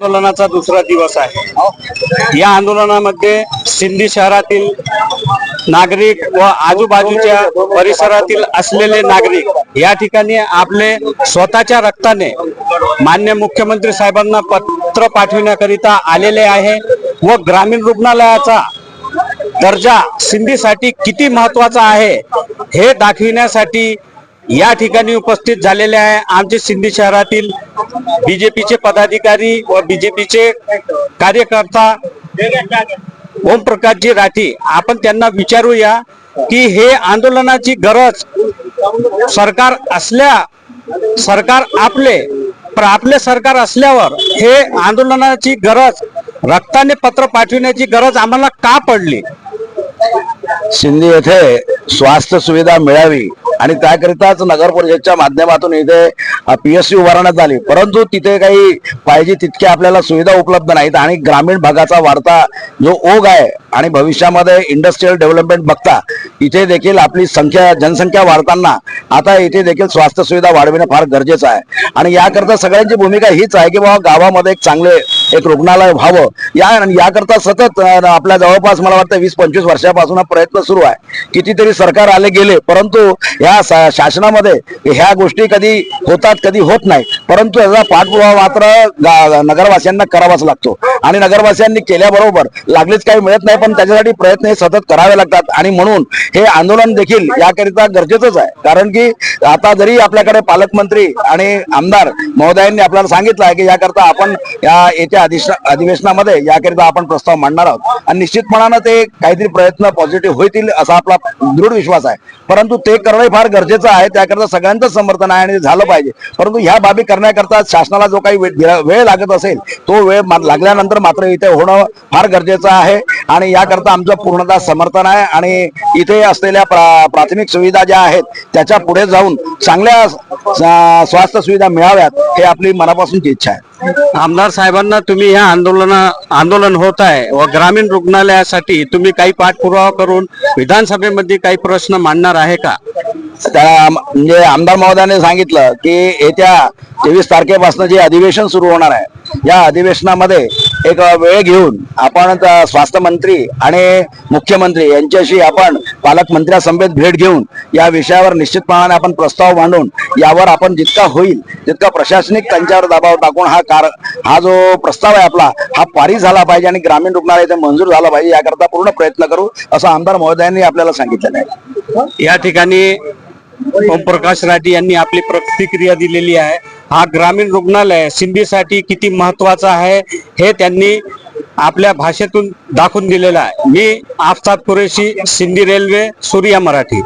आंदोलनाचा दुसरा दिवस आहे. या आंदोलनामध्ये सिंधी शहरातील नागरिक व आजूबाजूच्या परिसरातील असलेले नागरिक या ठिकाणी आपले स्वतःच्या रक्ताने मान्य मुख्यमंत्री साहेबांना पत्र पाठविण्याकरिता आलेले आहे व ग्रामीण रुग्णालयाचा दर्जा सिंधीसाठी किती महत्त्वाचा आहे हे दाखविण्यासाठी या ठिकाणी उपस्थित झालेले आहे आमचे सिंधी शहरातील बीजेपीचे पदाधिकारी व बीजेपीचे कार्यकर्ता ओमप्रकाशजी राठी. आपण त्यांना विचारूया की हे आंदोलनाची गरज सरकार असल्या सरकार आपले पण आपले सरकार असल्यावर हे आंदोलनाची गरज रक्ताने पत्र पाठविण्याची गरज आम्हाला का पडली? सिंधी येथे स्वास्थ्य सुविधा मिळावी आणि त्याकरिताच नगर परिषदच्या माध्यमातून इथे पीएससी उभारण्यात आली परंतु तिथे काही पाहिजे तितक्या आपल्याला सुविधा उपलब्ध नाहीत आणि ग्रामीण भागाचा वाढता जो ओघ आहे आणि भविष्यामध्ये इंडस्ट्रीयल डेव्हलपमेंट बघता इथे देखील आपली संख्या जनसंख्या वाढताना आता इथे देखील स्वास्थ्य सुविधा वाढविणं फार गरजेचं आहे. आणि याकरता सगळ्यांची भूमिका हीच आहे की बाबा गावामध्ये एक चांगले एक रुग्णालय व्हावं. या याकरता सतत आपल्या जवळपास मला वाटतं वीस पंचवीस वर्षापासून हा प्रयत्न सुरू आहे. कितीतरी सरकार आले गेले परंतु ह्या शासनामध्ये ह्या गोष्टी कधी होतात कधी होत नाही. परंतु याचा पाठपुरावा मात्र नगरवासियांना करावाच लागतो. आणि नगरवासियांनी केल्याबरोबर लागलीच काही मिळत नाही पण त्याच्यासाठी प्रयत्न हे सतत करावे लागतात. आणि म्हणून हे आंदोलन देखील याकरिता गरजेचंच आहे. कारण की आता जरी आपल्याकडे पालकमंत्री आणि आमदार महोदयांनी आपल्याला सांगितलं आहे की याकरता आपण या येत्या अधिश- अधिवेशनामध्ये याकरिता आपण प्रस्ताव मांडणार आहोत. आणि निश्चितपणानं ते काहीतरी प्रयत्न पॉझिटिव्ह होतील असा आपला दृढ विश्वास आहे. परंतु ते करणं फार गरजेचं आहे. त्याकरता सगळ्यांचं समर्थन आहे आणि झालं पाहिजे. परंतु ह्या बाबी करण्याकरता शासनाला जो काही वेळ लागत असेल तो वेळ लागल्यानंतर मात्र इथे होणं फार गरजेचं आहे. आणि याकरता आमचं पूर्णतः समर्थन आहे. आणि इथे असलेल्या प्रा- प्राथमिक सुविधा ज्या आहेत त्याच्या पुढे जाऊन चांगल्या स्वास्थ्य सुविधा मिळाव्यात हे आपली मनापासूनची इच्छा आहे. आमदार साहेबांना तुम्ही ह्या आंदोलना आंदोलन होत आहे व ग्रामीण रुग्णालयासाठी तुम्ही काही पाठपुरावा करून विधानसभेमध्ये काही प्रश्न मांडणार आहे का? त्या म्हणजे आमदार महोदयाने सांगितलं की येत्या तेवीस तारखेपासून जे अधिवेशन सुरू होणार आहे या अधिवेशनामध्ये एक वेळ घेऊन आपण स्वास्थ्य मंत्री आणि मुख्यमंत्री यांच्याशी आपण पालकमंत्र्यासमवेत भेट घेऊन या विषयावर निश्चितपणाने आपण प्रस्ताव मांडून यावर आपण जितका होईल तितका प्रशासनिक त्यांच्यावर दबाव टाकून हा कार हा जो प्रस्ताव आहे आपला हा पारित झाला पाहिजे आणि ग्रामीण रुग्णालय ते मंजूर झाला पाहिजे याकरता पूर्ण प्रयत्न करू असं आमदार महोदयांनी आपल्याला सांगितलेलं आहे. या ठिकाणी ओमप्रकाश राठी यांनी आपली प्रतिक्रिया दिलेली आहे. हा ग्रामीण रुग्णालय सिंधीसाठी किती महत्त्वाचा आहे हे त्यांनी आपल्या भाषेतून दाखवून दिलेलं आहे. मी आफताब कुरेशी सिंधी रेल्वे सूर्या मराठी.